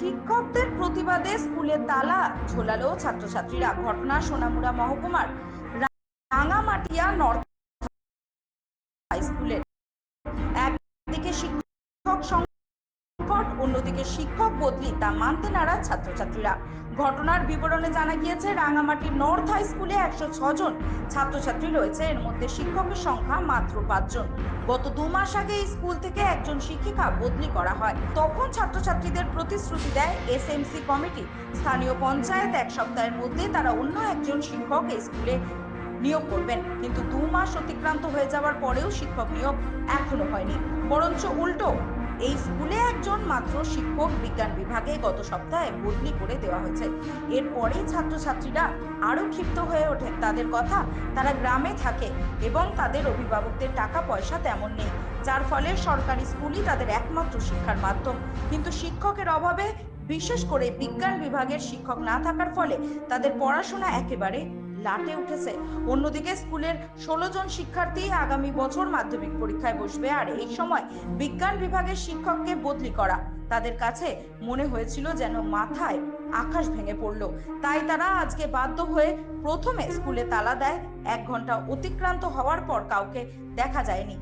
শিক্ষকদের প্রতিবাদে স্কুলে তালা ঝোলালো ছাত্রছাত্রীরা। ঘটনা সোনামুড়া মহকুমার রাঙামাটিয়া নর্থ হাই স্কুলের। একদিকে শিক্ষক অন্যদিকে শিক্ষক বদলি তা মানতে নারাজ ছাত্রছাত্রীরা। ঘটনার বিবরণে জানা গিয়েছে, রাঙামাটি নর্থ হাই স্কুলে একশো জন ছাত্রছাত্রী রয়েছে। এর মধ্যে শিক্ষকের সংখ্যা মাত্র পাঁচজন গত দু মাস আগে স্কুল থেকে একজন শিক্ষিকা বদলি করা হয়। তখন ছাত্রছাত্রীদের প্রতিশ্রুতি দেয় এসএমসি কমিটি। স্থানীয় পঞ্চায়েত এক সপ্তাহের মধ্যে তারা অন্য একজন শিক্ষক স্কুলে নিয়োগ করবেন। কিন্তু দু মাস অতিক্রান্ত হয়ে যাওয়ার পরেও শিক্ষক নিয়োগ এখনও হয়নি। বরঞ্চ উল্টো এই স্কুলে একজন মাত্র শিক্ষক বিজ্ঞান বিভাগে গত সপ্তাহে বদলি করে দেওয়া হয়েছে। এরপরেই ছাত্রছাত্রীরা আরও ক্ষিপ্ত হয়ে ওঠে তাদের কথা তারা গ্রামে থাকে এবং তাদের অভিভাবকদের টাকা পয়সা তেমন নেই। যার ফলে সরকারি স্কুলই তাদের একমাত্র শিক্ষার মাধ্যম। কিন্তু শিক্ষকের অভাবে, বিশেষ করে বিজ্ঞান বিভাগের শিক্ষক না থাকার ফলে তাদের পড়াশোনা একেবারে লাটে উঠেছে। অন্যদিকে স্কুলের ষোলো জন শিক্ষার্থী আগামী বছর মাধ্যমিক পরীক্ষায় বসবে, আর এই সময় বিজ্ঞান বিভাগের শিক্ষককে বদলি করা। তাদের কাছে মনে হয়েছিল যেন মাথায় আকাশ ভেঙে পড়ল। তাই তারা আজকে বাধ্য হয়ে প্রথমে স্কুলে তালা দেয়। এক ঘণ্টা অতিক্রান্ত হওয়ার পর কাউকে দেখা যায়নি।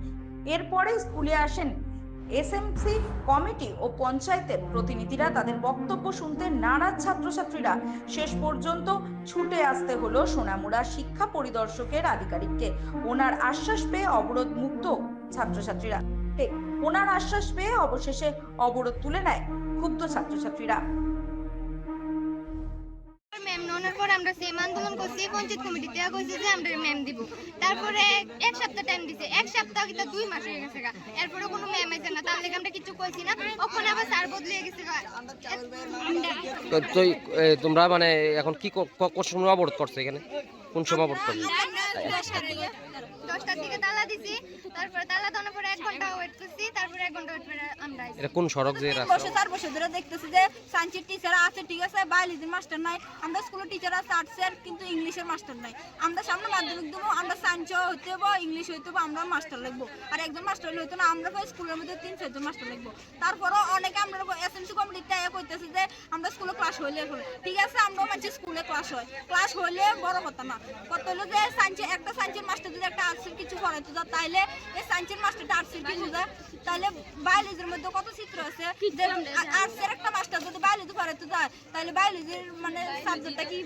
এরপরে স্কুলে আসেন এসএমসি কমিটি ও পঞ্চায়েতের প্রতিনিধিরা তাদের বক্তব্য শুনতে নারাজ ছাত্রছাত্রীরা। শেষ পর্যন্ত ছুটে আসতে হলো সোনামুড়া শিক্ষা পরিদর্শকের আধিকারিককে। ওনার আশ্বাস পেয়ে অবরোধ মুক্ত ছাত্রছাত্রীরা। ওনার আশ্বাস পেয়ে অবশেষে অবরোধ তুলে নেয় ক্ষুব্ধ ছাত্রছাত্রীরা। আন্দোলন তারপরে এক সপ্তাহ টাইম দিছে। এক সপ্তাহ কিন্তু দুই গেছে এরপরে তার লেগে আমরা কিছু কইছি না ওখানে আবার স্যার বদলে গেছে গা। আমরা তো তো তোমরা মানে এখন কি কোন সময় অবরোধ করছ এখানে? কোন সময় অবরোধ করছ? দশটার দিকে। তালা দিছি তারপরে তালা দেওয়ার পরে ঘণ্টা ওয়েট করছি তারপরে এক ঘণ্টা ওয়েট করে আমরা এটা কোন সড়ক যে রাস্তা? বছর চার বছর ধরে দেখতেছি যে সায়েন্সের টিচার আছে ঠিক আছে বায়োলজির মাস্টার নাই। আমরা স্কুলের টিচার আছে আর্টসের কিন্তু ইংলিশের মাস্টার নাই। আমরা সামনে মাধ্যমিক দেবো আমরা সায়েন্স হইতে হব ইংলিশ হইতে হব আমরা মাস্টার লিখব আর একজন মাস্টার হইতো না আমরা স্কুলের মধ্যে তিন চারজন মাস্টার লিখব তারপরও অনেকে আমরা এসএমসি কমিটিতে কইতেছে যে আমরা স্কুলে ক্লাস হইলে হলো ঠিক আছে আমরা মাঝে স্কুলে ক্লাস হয় ক্লাস হইলে বড় কথা না। কত হলো যে সায়েন্সে একটা সায়েন্সের মাস্টার যদি একটা আর্টসের কিছু পড়াইতে তাইলে এই সায়েন্সের মাস্টারটা আর্টসের বায়োলজির মধ্যে কত চিত্র আছে? আর্টসের একটা মাস্টার যদি বায়োলজি যায়। তাহলে বায়োলজির মানে সাবজেক্টটা কি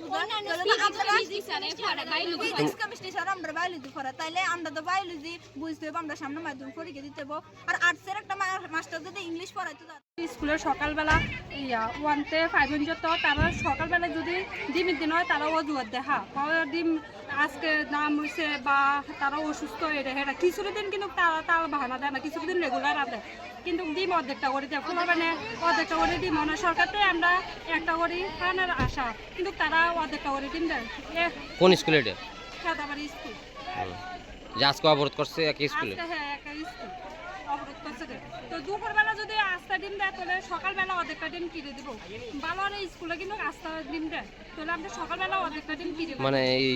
ফিজিক্স কেমিস্ট্রি স্যার আমরা বায়োলজি পড়া তাইলে আমরা তো বায়োলজি বুঝতে হবে আমরা সামনে মাধ্যমিক পরীক্ষা দিতে হবে আর আর্টসের একটা মাস্টার যদি ইংলিশ পড়াইতে যায়। স্কুলের সকালবেলা ইয়া ওয়ানতে ফাইভ তারা সকালবেলা যদি ডিমের দিন হয় তারা অজুহাত দেখা ডিম আজকে নাম হয়েছে বা তারা অসুস্থ হয়ে রে হেরা কিছু দিন কিন্তু তারা তারা বাহানা দেয় না কিছু দিন রেগুলার আদে কিন্তু ডিম অর্ধেকটা করে দেয়। ফুল মানে অর্ধেকটা করে ডিম মানে সরকারতে আমরা একটা করি খানার আশা কিন্তু তারা অর্ধেকটা করে ডিম দেয়। কোন স্কুলে এটা? খেদাবাড়ি স্কুল। যে আজকে অবরোধ করছে একই স্কুলে? হ্যাঁ একটা স্কুল। অবরোধ করছে তো দুপুরবেলা যদি আস্তা ডিম দেয় তাহলে সকালবেলা অর্ধেকটা ডিম কিনে দিব। ভালো স্কুলে কিন্তু আস্তা ডিম দেয়। তাহলে আমরা সকালবেলা অর্ধেকটা ডিম কিনে মানে এই